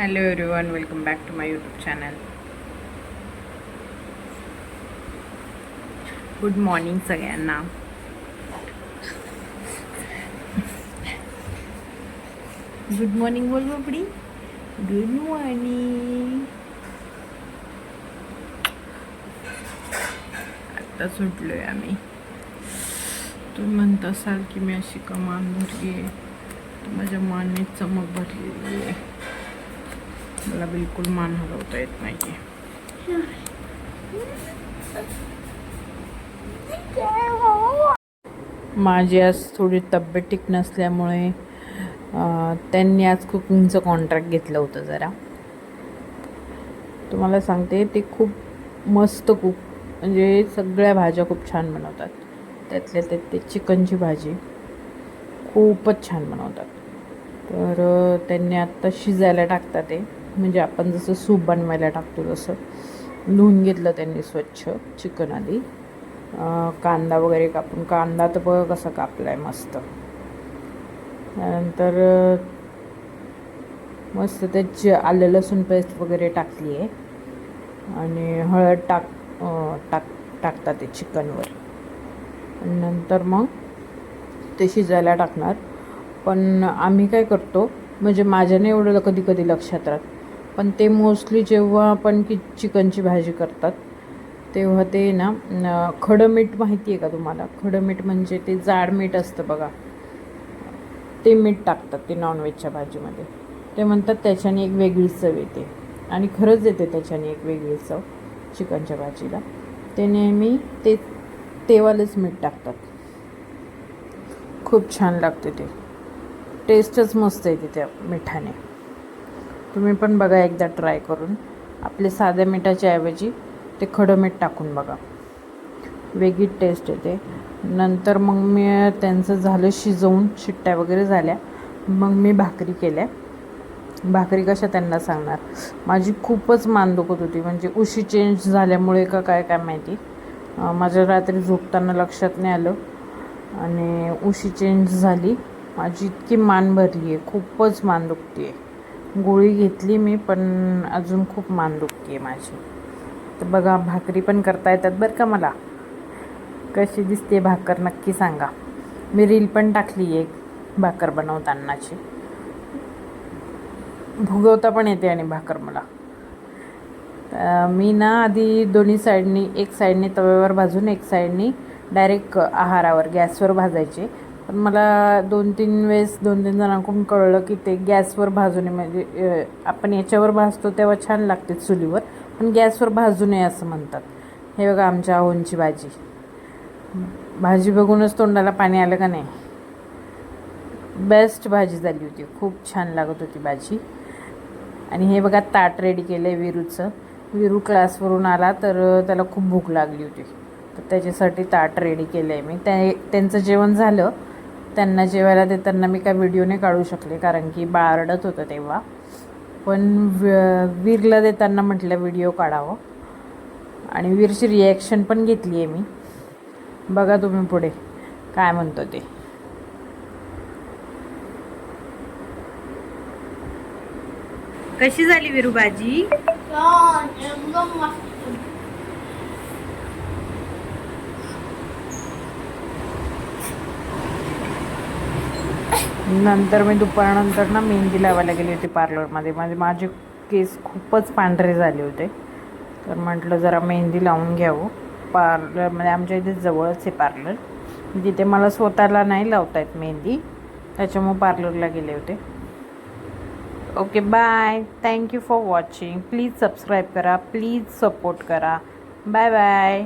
Hello everyone welcome back to my YouTube channel good morning सगळ्यांना good morning बोल बापडी good morning आत्ता सुटलोय आम्ही. तुम्ही म्हणत असाल की मी अशी कमान भरली आहे माझ्या माने चमक भरलेली आहे मला बिलकुल मान हलवता येत नाही माझी आज थोडी तब्येत ठीक नसल्यामुळे त्यांनी आज कुकिंगचं कॉन्ट्रॅक्ट घेतलं होतं जरा. तुम्हाला सांगते ते खूप मस्त कुक म्हणजे सगळ्या भाज्या खूप छान बनवतात. त्यातल्या त्यात ते चिकनची भाजी खूपच छान बनवतात. तर त्यांनी आत्ता शिजायला टाकतात ते. म्हणजे आपण जसं सूप बनवायला टाकतो तसं. धुवून घेतलं त्यांनी स्वच्छ चिकन आधी. कांदा वगैरे कापून कांदा तर बघ कसा कापला आहे मस्त. त्यानंतर मस्त त्याची आलं लसूण पेस्ट वगैरे टाकली आहे. आणि हळद टाक टाक टाकतात ते चिकनवर. नंतर मग ते शिजायला टाकणार. पण आम्ही काय करतो म्हणजे माझ्याने एवढं कधी कधी लक्षात राहत पण ते मोस्टली जेव्हा आपण की चिकनची भाजी करतात तेव्हा ते ना खडं मीठ माहिती आहे का तुम्हाला? खडं मीठ म्हणजे ते जाड मीठ असतं बघा. ते मीठ टाकतात ते नॉनव्हेजच्या भाजीमध्ये. ते म्हणतात त्याच्याने एक वेगळी चव येते. आणि खरंच येते त्याच्याने एक वेगळी चव चिकनच्या भाजीला. ते नेहमी ते तेवालेच मीठ टाकतात. खूप छान लागते ते. टेस्टच मस्त येते त्या मिठाने. तुम्ही पण बघा एकदा ट्राय करून. आपले साध्या मिठाच्या ऐवजी ते खडं मीठ टाकून बघा. वेगळी टेस्ट येते. नंतर मग मी त्यांचं झालं शिजवून शिट्ट्या वगैरे झाल्या. मग मी भाकरी केल्या. भाकरी कशा त्यांना सांगणार? माझी खूपच मान दुखत होती. म्हणजे उशी चेंज झाल्यामुळे का काय काय माहिती. माझ्या रात्री झोपताना लक्षात नाही आलं. आणि उशी चेंज झाली. माझी इतकी मान भरली आहे खूपच मान दुखती आहे गोळी घेतली मी पण अजून खूप मान दुखती आहे माझी. तर बघा भाकरी पण करता येतात बरं का मला? कशी दिसते भाकर नक्की सांगा. मी रील पण टाकली एक भाकर बनवतानाची. भुगवता पण येते आणि भाकर मला. मी ना आधी दोन्ही साईडनी एक साईडने तव्यावर भाजून एक साईडनी डायरेक्ट आहारावर गॅसवर भाजायचे. पण मला दोन तीन वेळेस दोन तीन जणांकडून कळलं की ते गॅसवर भाजू नये म्हणजे आपण याच्यावर भाजतो तेव्हा छान लागते चुलीवर पण गॅसवर भाजू नये असं म्हणतात. हे बघा आमच्या आहोंची भाजी. भाजी बघूनच तोंडाला पाणी आलं का नाही? बेस्ट भाजी झाली होती. खूप छान लागत होती भाजी. आणि हे बघा ताट रेडी केलं आहे विरूचं. विरू क्लासवरून आला तर त्याला खूप भूक लागली होती. तर त्याच्यासाठी ताट रेडी केलं आहे मी. त्या त्यांचं जेवण झालं. त्यांना जेवायला देताना मी काय व्हिडिओ नाही काढू शकले कारण की बारडत होतं तेव्हा. पण वीरला देताना म्हटलं व्हिडिओ काढावं. आणि वीरची रिॲक्शन पण घेतली आहे मी. बघा तुम्ही पुढे काय म्हणतो ते. कशी झाली विरू भाजी छान एकदम मस्त नंतर मी दुपारनंतर ना मेहंदी लावायला गेली होती पार्लरमध्ये. म्हणजे माझे केस खूपच पांढरे झाले होते. तर म्हटलं जरा मेहंदी लावून घ्यावं. म्हणजे आमच्या इथे जवळच आहे पार्लर. तिथे मला स्वतःला नाही लावता येत मेहंदी. त्याच्यामुळे पार्लरला गेले होते. Okay bye thank you for watching please subscribe करा. प्लीज सपोर्ट करा. Bye bye